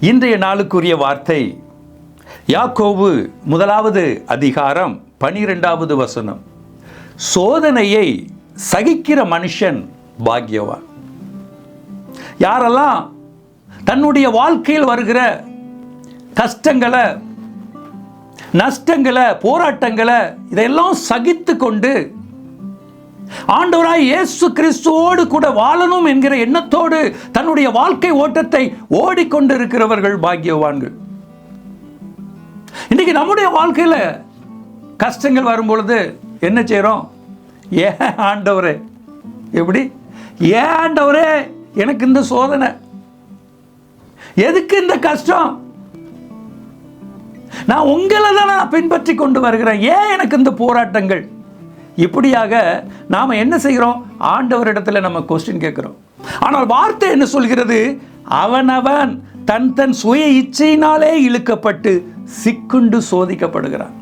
இன்றைய நாளுக்குரிய வார்த்தை யாக்கோவு முதலாவது அதிகாரம் பனிரெண்டாவது வசனம். சோதனையை சகிக்கிற மனுஷன் பாக்யவான் யாரெல்லாம் தன்னுடைய வாழ்க்கையில் வருகிற கஷ்டங்களை நஷ்டங்களை போராட்டங்களை இதையெல்லாம் சகித்து கொண்டு ஆண்டவராய் இயேசு கிறிஸ்துவோடு கூட வாழணும் என்கிற எண்ணத்தோடு தன்னுடைய வாழ்க்கை ஓட்டத்தை ஓடிக்கொண்டிருக்கிறவர்கள் பாக்கியவான்கள். இன்னைக்கு நம்முடைய வாழ்க்கையில் கஷ்டங்கள் வரும் பொழுது என்ன செய்கிறோம் ஏன் ஆண்டவரே. எப்படி? ஏன் ஆண்டவரே எனக்கு இந்த சோதனை. எதுக்கு இந்த கஷ்டம்? நான் உங்களை தான் நான் பின்பற்றி கொண்டு வருகிறேன். ஏன் எனக்கு இந்த போராட்டங்கள்? இப்படியாக நாம் என்ன செய்கிறோம்? ஆண்டவரிடத்துல நம்ம கொஸ்டின் கேட்குறோம். ஆனால் வார்த்தை என்ன சொல்கிறது? அவனவன் தன் தன் சுய இச்சையினாலே இழுக்கப்பட்டு சிக்குண்டு சோதிக்கப்படுகிறான்.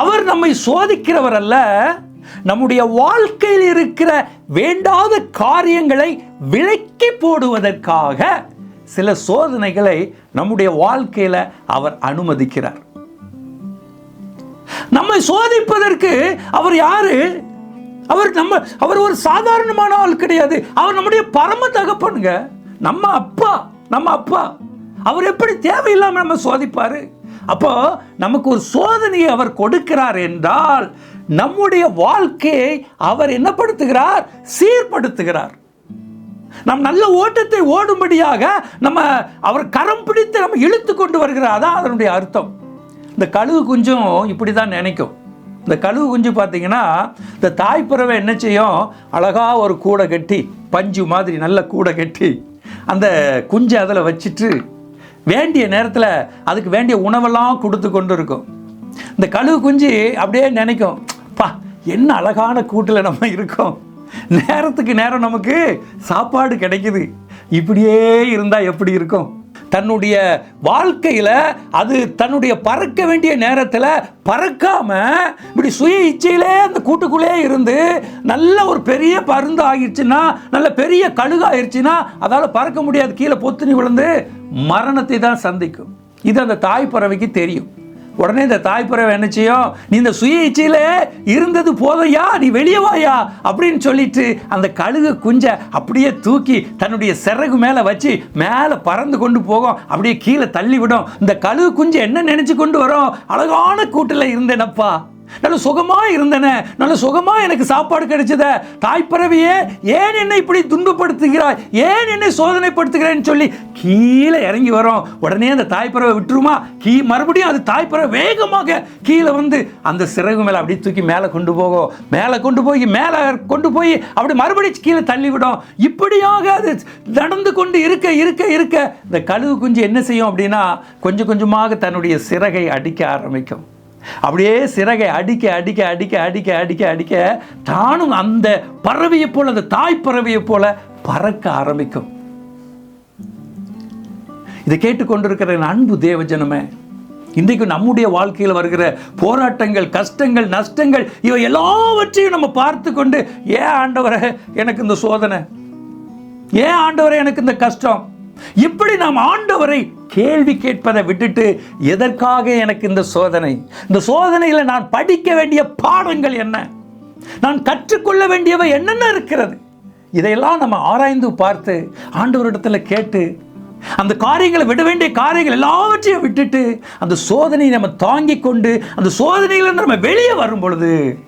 அவர் நம்மை சோதிக்கிறவர் அல்ல நம்முடைய வாழ்க்கையில் இருக்கிற வேண்டாத காரியங்களை விலக்கி போடுவதற்காக சில சோதனைகளை நம்முடைய வாழ்க்கையில் அவர் அனுமதிக்கிறார். நம்மை சோதிப்பதற்கு அவர் யாரு? அவர் நம்ம அவர் ஒரு சாதாரணமான ஆள் கிடையாது. அவர் நம்முடைய பரம தகப்பனுங்க. நம்ம அப்பா நம்ம அப்பா. அவர் எப்படி தேவையில்லாமல் நம்ம சோதிப்பாரு? அப்போ நமக்கு ஒரு சோதனையை அவர் கொடுக்கிறார் என்றால் நம்முடைய வாழ்க்கையை அவர் என்னப்படுத்துகிறார் சீர்படுத்துகிறார். நம் நல்ல ஓட்டத்தை ஓடும்படியாக நம்ம அவர் கரம் பிடித்து நம்ம இழுத்து கொண்டு வருகிறார். அதான் அதனுடைய அர்த்தம். இந்த கழுகு குஞ்சும் இப்படி தான் நினைக்கும். இந்த கழுகு குஞ்சு பார்த்தீங்கன்னா இந்த தாய்ப்பறவை என்ன செய்யும்? அழகாக ஒரு கூடை கட்டி பஞ்சு மாதிரி நல்ல கூடை கட்டி அந்த குஞ்சை அதில் வச்சுட்டு வேண்டிய நேரத்தில் அதுக்கு வேண்டிய உணவெல்லாம் கொடுத்து கொண்டு இருக்கும். இந்த கழுகு குஞ்சு அப்படியே நினைக்கும் பா என்ன அழகான கூட்டில் நம்ம இருக்கோம். நேரத்துக்கு நேரம் நமக்கு சாப்பாடு கிடைக்குது. இப்படியே இருந்தால் எப்படி இருக்கும்? தன்னுடைய வாழ்க்கையில் அது தன்னுடைய பறக்க வேண்டிய நேரத்தில் பறக்காம இப்படி சுய இச்சையிலே அந்த கூட்டுக்குள்ளே இருந்து நல்ல ஒரு பெரிய பருந்து ஆகிடுச்சுன்னா நல்ல பெரிய கழுகு ஆயிடுச்சுன்னா அதால் பறக்க முடியாது. கீழே பொத்துனி விழுந்து மரணத்தை தான் சந்திக்கும். இது அந்த தாய் பறவைக்கு தெரியும். உடனே இந்த தாய்ப்புறவை என்ன செய்யும்? நீ இந்த சுய இச்சையில் இருந்தது போதையா? நீ வெளியே வாயா? அப்படின்னு சொல்லிட்டு அந்த கழுகு குஞ்சை அப்படியே தூக்கி தன்னுடைய சிறகு மேலே வச்சு மேலே பறந்து கொண்டு போகும். அப்படியே கீழே தள்ளி விடும் இந்த கழுகு குஞ்சு என்ன நினச்சி கொண்டு வரும்? அழகான கூட்டில் இருந்தேனப்பா. நல்ல சுகமாக இருந்தன. நல்ல சுகமாக எனக்கு சாப்பாடு கிடைச்சத. தாய்ப்பறவையே ஏன் என்னை இப்படி துன்பப்படுத்துகிறாய்? ஏன் என்னை சோதனைப்படுத்துகிறேன்னு சொல்லி கீழே இறங்கி வரும். உடனே அந்த தாய்ப்பறவை விட்டுருமா? கீ மறுபடியும் அது தாய்ப்பறவை வேகமாக கீழே வந்து அந்த சிறகு மேலே அப்படியே தூக்கி மேலே கொண்டு போகும் மேலே கொண்டு போய் மேலே கொண்டு போய் அப்படி மறுபடியும் கீழே தள்ளி விடும் இப்படியாக அது நடந்து கொண்டு இருக்க இருக்க இருக்க. இந்த கழுகு குஞ்சு என்ன செய்யும் அப்படின்னா கொஞ்சம் கொஞ்சமாக தன்னுடைய சிறகை அடிக்க ஆரம்பிக்கும். அப்படியே சிறகை அடிக்க அடிக்க அடிக்க அடிக்க அடிக்க அடிக்க தானும் அந்த பறவையை போல அந்த தாய் பறவையை போல பறக்க ஆரம்பிக்கும். இதை கேட்டுக்கொண்டிருக்கிற அன்பு தேவஜனமே இன்றைக்கு நம்முடைய வாழ்க்கையில் வருகிற போராட்டங்கள் கஷ்டங்கள் நஷ்டங்கள் இவை எல்லாவற்றையும் நம்ம பார்த்து கொண்டு ஏன் ஆண்டவரை எனக்கு இந்த சோதனை? ஏன் ஆண்டவரை எனக்கு இந்த கஷ்டம்? இப்படி நாம் ஆண்டவரை கேள்வி கேட்பதை விட்டுட்டு எதற்காக எனக்கு இந்த சோதனை? இந்த சோதனையில் நான் படிக்க வேண்டிய பாடங்கள் என்ன? நான் கற்றுக்கொள்ள வேண்டியவை என்னென்ன இருக்கிறது? இதையெல்லாம் நம்ம ஆராய்ந்து பார்த்து ஆண்டவரிடத்தில் கேட்டு அந்த காரியங்களை விட வேண்டிய காரியங்கள் எல்லாவற்றையும் விட்டுட்டு அந்த சோதனையை நம்ம தாங்கிக் கொண்டு அந்த சோதனையிலிருந்து நம்ம வெளியே வரும் பொழுது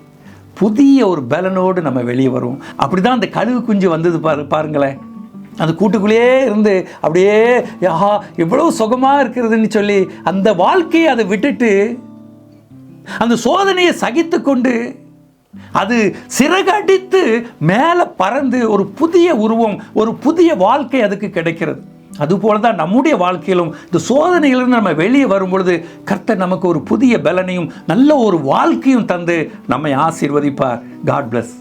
புதிய ஒரு பலனோடு நம்ம வெளியே வருவோம் அப்படிதான் அந்த கழுகு குஞ்சு வந்தது பாரு பாருங்களேன். அந்த கூட்டுக்குள்ளேயே இருந்து அப்படியே யா எவ்வளவு சுகமாக இருக்கிறதுன்னு சொல்லி அந்த வாழ்க்கையை அதை விட்டுட்டு அந்த சோதனையை சகித்து கொண்டு அது சிறகடித்து மேலே பறந்து ஒரு புதிய உருவம் ஒரு புதிய வாழ்க்கை அதுக்கு கிடைக்கிறது. அதுபோல தான் நம்முடைய வாழ்க்கையிலும் இந்த சோதனையிலிருந்து நம்ம வெளியே வரும் பொழுது கர்த்தர் நமக்கு ஒரு புதிய பலனையும் நல்ல ஒரு வாழ்க்கையும் தந்து நம்மை ஆசீர்வதிப்பார். God plus